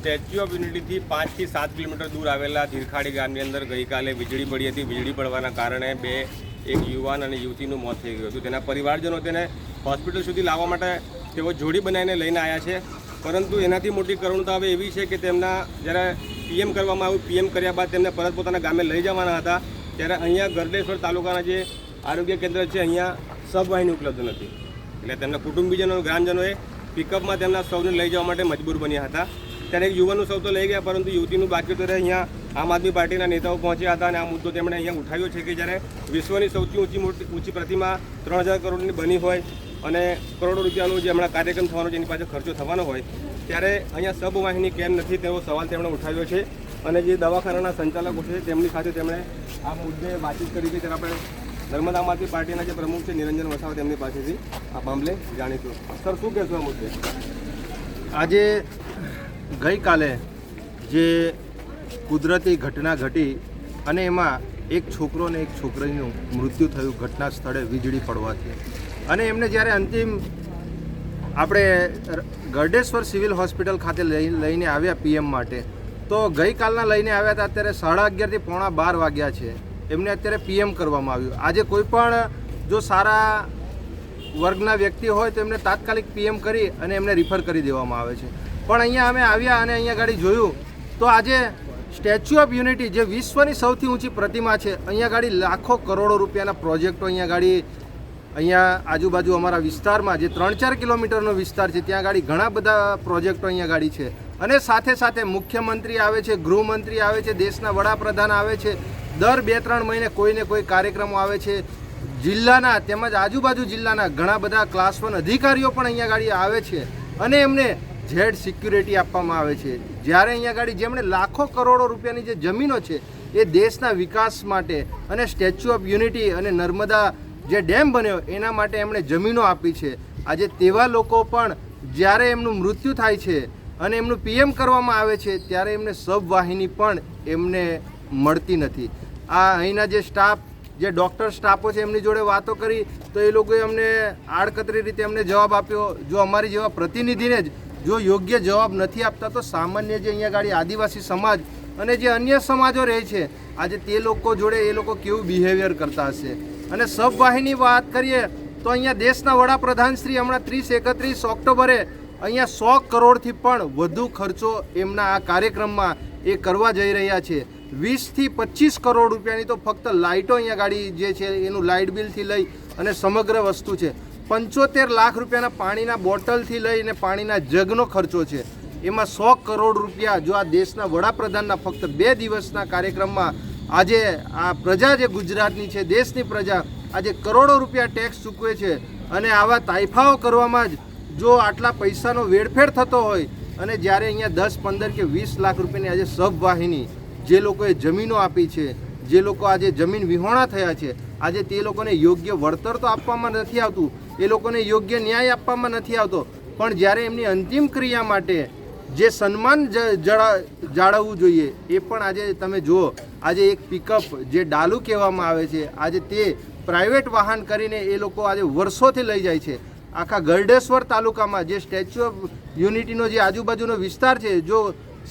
Statue of યુનિટીથી પાંચથી સાત kilometre દૂર આવેલા ધીરખાડી ગામની અંદર ગઈકાલે વીજળી પડી હતી. વીજળી પડવાના કારણે બે, એક યુવાન અને યુવતીનું મોત થઈ ગયું હતું. તેના પરિવારજનો તેને હોસ્પિટલ સુધી લાવવા માટે તેઓ જોડી બનાવીને લઈને આવ્યા છે. પરંતુ એનાથી મોટી કરુણતા હવે એવી છે કે તેમના, જ્યારે પીએમ કરવામાં આવ્યું, પીએમ કર્યા બાદ તેમને પરત પોતાના ગામે લઈ જવાના હતા. ત્યારે અહીંયા ગરડેશ્વર તાલુકાના જે આરોગ્ય કેન્દ્ર છે, અહીંયા સબવાહિની ઉપલબ્ધ નથી. એટલે તેમના કુટુંબીજનો, ગ્રામજનોએ પિકઅપમાં તેમના સૌને લઈ જવા માટે મજબૂર બન્યા હતા. ત્યારે એક યુવાનનું સૌ તો લઈ ગયા, પરંતુ યુવતીનું બાકી તો અહીંયા આમ આદમી પાર્ટીના નેતાઓ પહોંચ્યા હતા અને આ મુદ્દો તેમણે અહીંયા ઉઠાવ્યો છે કે જ્યારે વિશ્વની સૌથી ઊંચી ઊંચી પ્રતિમા ત્રણ હજાર કરોડની બની હોય અને કરોડો રૂપિયાનો જે હમણાં કાર્યક્રમ થવાનો છે, એની પાસે ખર્ચો થવાનો હોય, ત્યારે અહીંયા સબવાહિની કેમ નથી તેવો સવાલ તેમણે ઉઠાવ્યો છે. અને જે દવાખાનાના સંચાલકો છે, તેમની સાથે તેમણે આ મુદ્દે વાતચીત કરી છે. ત્યારે આપણે નર્મદા આમ પાર્ટીના જે પ્રમુખ છે, નિરંજન વસાવા, તેમની પાસેથી આ મામલે જાણીશું. સર, શું કહેશું આ મુદ્દે? આજે ગઈકાલે જે કુદરતી ઘટના ઘટી અને એમાં એક છોકરો અને એક છોકરીનું મૃત્યુ થયું ઘટના સ્થળે વીજળી પડવાથી અને એમને જ્યારે અંતિમ આપણે ગરડેશ્વર સિવિલ હોસ્પિટલ ખાતે લઈ, લઈને આવ્યા પીએમ માટે, તો ગઈકાલના લઈને આવ્યા હતા અત્યારે સાડા અગિયારથી પોણા બાર વાગ્યા છે. એમને અત્યારે પીએમ કરવામાં આવ્યું. આજે કોઈ પણ જો સારા વર્ગના વ્યક્તિ હોય તો એમને તાત્કાલિક પીએમ કરી અને એમને રિફર કરી દેવામાં આવે છે. પણ અહીંયા અમે આવ્યા અને અહીંયા ગાડી જોયું. તો આજે સ્ટેચ્યુ ઓફ યુનિટી જે વિશ્વની સૌથી ઊંચી પ્રતિમા છે, અહીંયા ગાડી લાખો કરોડો રૂપિયાના પ્રોજેક્ટો અહીંયા ગાડી અહીંયા આજુબાજુ અમારા વિસ્તારમાં જે ત્રણ ચાર કિલોમીટરનો વિસ્તાર છે, ત્યાં ગાડી ઘણા બધા પ્રોજેક્ટો અહીંયા ગાડી છે. અને સાથે સાથે મુખ્યમંત્રી આવે છે, ગૃહમંત્રી આવે છે, દેશના વડાપ્રધાન આવે છે, દર બે ત્રણ મહિને કોઈને કોઈ કાર્યક્રમો આવે છે. જિલ્લાના તેમજ આજુબાજુ જિલ્લાના ઘણા બધા ક્લાસ વન અધિકારીઓ પણ અહીંયા ગાડી આવે છે. અને એમને ઝેડ સિક્યુરિટી આપવામાં આવે છે. જ્યારે અહીંયા ગાડી જેમણે લાખો કરોડો રૂપિયાની જે જમીનો છે, એ દેશના વિકાસ માટે અને સ્ટેચ્યુ ઓફ યુનિટી અને નર્મદા જે ડેમ બન્યો, એના માટે એમણે જમીનો આપી છે. આજે તેવા લોકો પણ જ્યારે એમનું મૃત્યુ થાય છે અને એમનું પીએમ કરવામાં આવે છે, ત્યારે એમને સબવાહિની પણ એમને મળતી નથી. આ અહીંના જે સ્ટાફ જે ડૉક્ટર સ્ટાફો છે, એમની જોડે વાતો કરી, તો એ લોકોએ અમને આડકતરી રીતે અમને જવાબ આપ્યો. જો અમારી જેવા પ્રતિનિધિને જ જો યોગ્ય જવાબ નથી આપતા, તો સામાન્ય જે અહીંયા ગાડી આદિવાસી સમાજ અને જે અન્ય સમાજો રહે છે, આજે તે લોકો જોડે એ લોકો કેવું બિહેવિયર કરતા હશે? અને સબવાહિની વાત કરીએ, તો અહીંયા દેશના વડાપ્રધાન શ્રી હમણાં ત્રીસ એકત્રીસ ઓક્ટોબરે અહીંયા સો કરોડથી પણ વધુ ખર્ચો એમના આ કાર્યક્રમમાં એ કરવા જઈ રહ્યા છે. વીસથી પચીસ કરોડ રૂપિયાની તો ફક્ત લાઇટો અહીંયા ગાડી જે છે, એનું લાઇટ બિલથી લઈ અને સમગ્ર વસ્તુ છે. પંચોતેર લાખ રૂપિયાના પાણીના બોટલથી લઈને પાણીના જગનો ખર્ચો છે. એમાં સો કરોડ રૂપિયા જો આ દેશના વડાપ્રધાનના ફક્ત બે દિવસના કાર્યક્રમમાં આજે આ પ્રજા જે ગુજરાતની છે, દેશની પ્રજા, આજે કરોડો રૂપિયા ટેક્સ ચૂકવે છે અને આવા તાઇફાઓ કરવામાં જ જો આટલા પૈસાનો વેડફેર થતો હોય અને જ્યારે અહીંયા દસ, પંદર કે વીસ લાખ રૂપિયાની આજે સબવાહિની જે લોકોએ જમીનો આપી છે, જે લોકો આજે જમીન વિહોણા થયા છે, આજે તે લોકોને યોગ્ય વળતર તો આપવામાં નથી આવતું એ લોકોને યોગ્ય ન્યાય આપવામાં નથી આવતો. પણ જ્યારે એમની અંતિમ ક્રિયા માટે જે સન્માન જાળવવું જોઈએ, એ પણ આજે તમે જુઓ. આજે એક પિકઅપ જે ડાલુ કહેવામાં આવે છે, આજે તે પ્રાઇવેટ વાહન કરીને એ લોકો આજે વર્ષોથી લઈ જાય છે. આખા ગરડેશ્વર તાલુકામાં જે સ્ટેચ્યુ ઓફ યુનિટીનો જે આજુબાજુનો વિસ્તાર છે, જો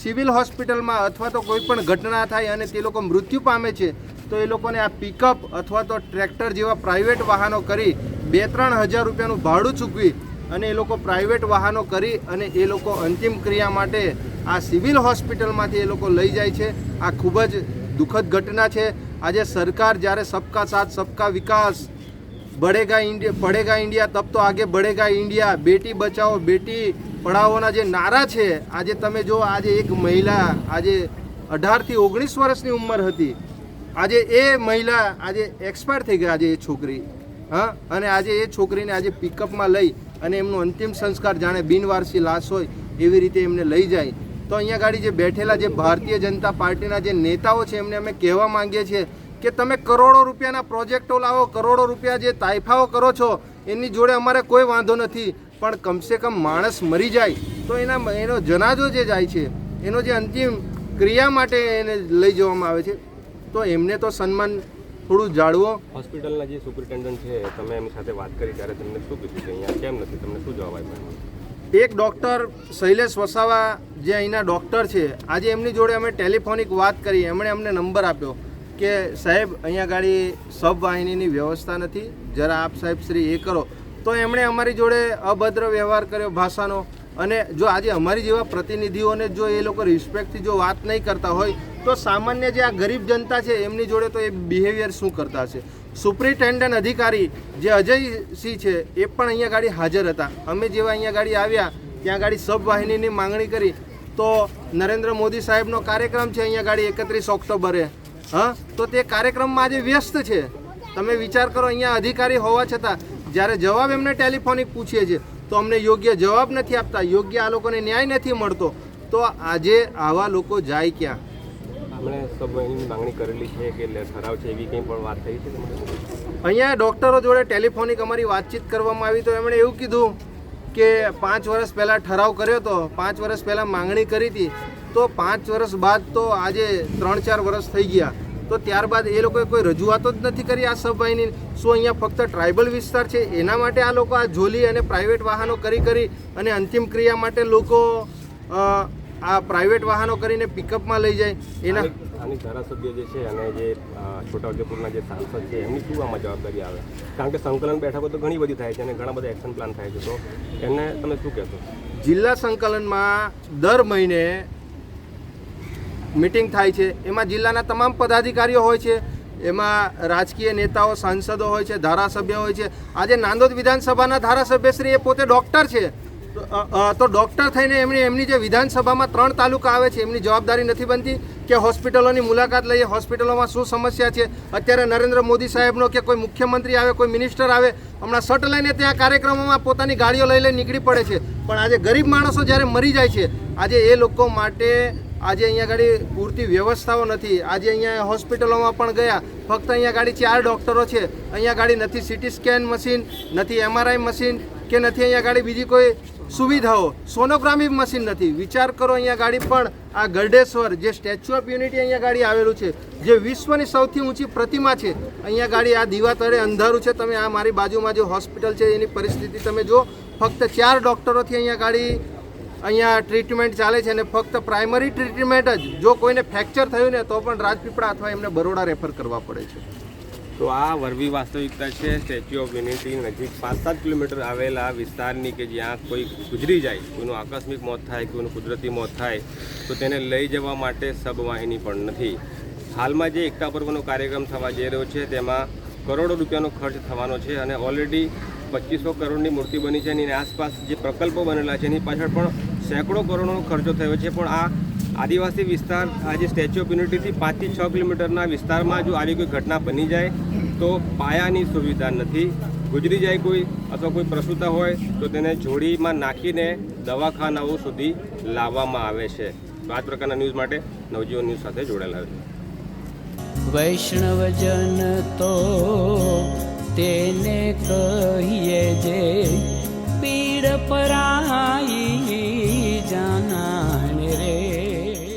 સિવિલ હોસ્પિટલમાં અથવા તો કોઈ પણ ઘટના થાય અને તે લોકો મૃત્યુ પામે છે, તો એ લોકોને આ પિકઅપ અથવા તો ટ્રેક્ટર જેવા પ્રાઇવેટ વાહનો કરી બે ત્રણ હજાર રૂપિયાનું ભાડું ચૂકવી અને એ લોકો પ્રાઇવેટ વાહનો કરી અને એ લોકો અંતિમ ક્રિયા માટે આ સિવિલ હોસ્પિટલમાંથી એ લોકો લઈ જાય છે. આ ખૂબ જ દુઃખદ ઘટના છે. આજે સરકાર જ્યારે સબકા સાથ, સબકા વિકાસ બઢેગા ઇન્ડિયા પડેગા ઇન્ડિયા, તબ તો આગે બઢેગા ઇન્ડિયા, બેટી બચાવો, બેટી પઢાઓના જે નારા છે, આજે તમે જો આજે એક મહિલા, આજે અઢારથી ઓગણીસ વર્ષની ઉંમર હતી. આજે એ મહિલા આજે એક્સપાયર થઈ ગઈ, આજે એ છોકરી. હા? અને આજે એ છોકરીને આજે પિકઅપમાં લઈ અને એમનો અંતિમ સંસ્કાર જાણે બિનવારસી લાશ હોય એવી રીતે એમને લઈ જાય. તો અહીંયા ગાડી જે બેઠેલા જે ભારતીય જનતા પાર્ટીના જે નેતાઓ છે એમને અમે કહેવા માંગીએ છીએ કે તમે કરોડો રૂપિયાના પ્રોજેક્ટો લાવો, કરોડો રૂપિયા જે તાઇફાઓ કરો છો, એની જોડે અમારે કોઈ વાંધો નથી, પણ કમસે કમ માણસ મરી જાય. તો એના એનો જનાજો જે જાય છે, એનો જે અંતિમ ક્રિયા માટે એને લઈ જવામાં આવે છે, તો એમને તો સન્માન થોડું જાળવો. હોસ્પિટલના જે સુપરિન્ટેન્ડન્ટ છે તમે એમની સાથે વાત કરી ત્યારે તમને શું કીધું છે? અહીંયા કેમ નથી? તમને શું જવાબ આપ્યો? એક ડૉક્ટર શૈલેષ વસાવા જે અહીંના ડૉક્ટર છે આજે એમની જોડે અમે ટેલિફોનિક વાત કરી એમણે અમને નંબર આપ્યો કે સાહેબ અહીંયા ગાડી સબવાહિનીની વ્યવસ્થા નથી જરા આપ સાહેબ શ્રી એ કરો. તો એમણે અમારી જોડે અભદ્ર વ્યવહાર કર્યો ભાષાનો. અને જો આજે અમારી જેવા પ્રતિનિધિઓને જો એ લોકો રિસ્પેક્ટથી જો વાત નહીં કરતા હોય તો સામાન્ય જે આ ગરીબ જનતા છે, એમની જોડે તો એ બિહેવિયર શું કરતા છે સુપ્રિન્ટેન્ડન્ટ અધિકારી જે અજયસિંહ છે, એ પણ અહીંયા ગાડી હાજર હતા. અમે જેવા અહીંયા ગાડી આવ્યા, ત્યાં ગાડી સબવાહિનીની માંગણી કરી. તો નરેન્દ્ર મોદી સાહેબનો કાર્યક્રમ છે અહીંયા ગાડી એકત્રીસ ઓક્ટોબરે. હા? તો તે કાર્યક્રમમાં આજે વ્યસ્ત છે. તમે વિચાર કરો, અહીંયા અધિકારી હોવા છતાં, જ્યારે જવાબ એમને ટેલિફોનિક પૂછીએ છીએ, તો અમને યોગ્ય જવાબ નથી આપતા. યોગ્ય આ લોકોને ન્યાય નથી મળતો. તો આજે આવા લોકો જાય ક્યાં? આપણે સબની માંગણી કરેલી છે કે ઠરાવ છે એવી કંઈ પણ વાત થઈ છે અહીંયા ડૉક્ટરો જોડે ટેલિફોનિક અમારી વાતચીત કરવામાં આવી તો એમણે એવું કીધું કે પાંચ વર્ષ પહેલાં ઠરાવ કર્યો હતો પાંચ વર્ષ પહેલાં માંગણી કરી હતી, તો પાંચ વર્ષ બાદ તો આજે ત્રણ ચાર વર્ષ થઈ ગયા. તો ત્યારબાદ એ લોકોએ કોઈ રજૂઆતો જ નથી કરી આ સભાઈની શું અહીંયા ફક્ત ટ્રાઇબલ વિસ્તાર છે? એના માટે આ લોકો આ ઝોલી અને પ્રાઇવેટ વાહનો કરી કરી અને અંતિમ ક્રિયા માટે લોકો આ પ્રાઇવેટ વાહનો કરીને પિકઅપમાં લઈ જાય એના આની- ધારાસભ્ય જે છે અને જે છોટાઉદેપુરના જે સાંસદ છે એમની શું આમાં જવાબદારી આવે? કારણ કે સંકલન બેઠકો તો ઘણી બધી થાય છે અને ઘણા બધા એક્શન પ્લાન થાય છે. તો એને તમે શું કહેશો? જિલ્લા સંકલનમાં દર મહિને મિટિંગ થાય છે. એમાં જિલ્લાના તમામ પદાધિકારીઓ હોય છે. એમાં રાજકીય નેતાઓ સાંસદો હોય છે ધારાસભ્ય હોય છે. આજે નાંદોદ વિધાનસભાના ધારાસભ્ય શ્રી એ પોતે ડૉક્ટર છે. તો, ડૉક્ટર થઈને એમની એમની જે વિધાનસભામાં ત્રણ તાલુકા આવે છે એમની જવાબદારી નથી બનતી કે હોસ્પિટલોની મુલાકાત લઈએ હોસ્પિટલોમાં શું સમસ્યા છે? અત્યારે નરેન્દ્ર મોદી સાહેબનો કે કોઈ મુખ્યમંત્રી આવે કોઈ મિનિસ્ટર આવે હમણાં શટ લઈને ત્યાં કાર્યક્રમોમાં પોતાની ગાડીઓ લઈ લઈને નીકળી પડે છે. પણ આજે ગરીબ માણસો જ્યારે મરી જાય છે આજે એ લોકો માટે આજે અહીંયા ગાડી પૂરતી વ્યવસ્થાઓ નથી. આજે અહીંયા હોસ્પિટલોમાં પણ ગયા ફક્ત અહીંયા ગાડી ચાર ડૉક્ટરો છે. અહીંયા ગાડી નથી સિટી સ્કેન મશીન નથી એમઆરઆઈ મશીન કે નથી અહીંયા ગાડી બીજી કોઈ સુવિધાઓ. સોનોગ્રામી મશીન નથી. વિચાર કરો અહીંયા ગાડી, પણ આ ગરડેશ્વર જે સ્ટેચ્યુ ઓફ યુનિટી અહીંયા ગાડી આવેલું છે, જે વિશ્વની સૌથી ઊંચી પ્રતિમા છે, અહીંયા ગાડી આ દીવા તળે અંધારું છે. તમે આ મારી બાજુમાં જે હોસ્પિટલ છે, એની પરિસ્થિતિ તમે જો ફક્ત ચાર ડૉક્ટરોથી અહીંયા ગાડી અહીંયા ટ્રીટમેન્ટ ચાલે છે અને ફક્ત પ્રાઇમરી ટ્રીટમેન્ટ જ. જો કોઈને ફ્રેક્ચર થયું ને, તો પણ રાજપીપળા અથવા એમને બરોડા રેફર કરવા પડે છે. તો આ વરવી વાસ્તવિકતા છે સ્ટેચ્યુ ઓફ યુનિટી નજીક પાંચ સાત કિલોમીટર આવેલા વિસ્તારની કે જ્યાં કોઈ ગુજરી જાય, કોઈનું આકસ્મિક મોત થાય, કોઈનું કુદરતી મોત થાય, તો તેને લઈ જવા માટે સબવાહિની પણ નથી. હાલમાં જે એકતા પર્વનો કાર્યક્રમ થવા જઈ રહ્યો છે, તેમાં કરોડો રૂપિયાનો ખર્ચ થવાનો છે અને ઓલરેડી પચીસો કરોડની મૂર્તિ બની છે અને એની આસપાસ જે પ્રકલ્પો બનેલા છે, એની પાછળ પણ સેંકડો કરોડોનો ખર્ચો થયો છે. પણ આ આદિવાસી વિસ્તાર, આ સ્ટેચ્યુ ઓફ યુનિટીથી પાંચથી છ કિલોમીટરના વિસ્તારમાં જો આવી કોઈ ઘટના બની જાય તો પાયાની સુવિધા નથી. ગુજરી જાય કોઈ અથવા કોઈ પ્રસૂતા હોય તો તેને જોડીમાં નાખીને દવાખાનાઓ સુધી લાવવામાં આવે છે. તો આ પ્રકારના ન્યૂઝ માટે નવજીવન ન્યૂઝ સાથે જોડાયેલા છે વૈષ્ણવજન તો તેને કહીએ જે પીડ પરાઈ જાના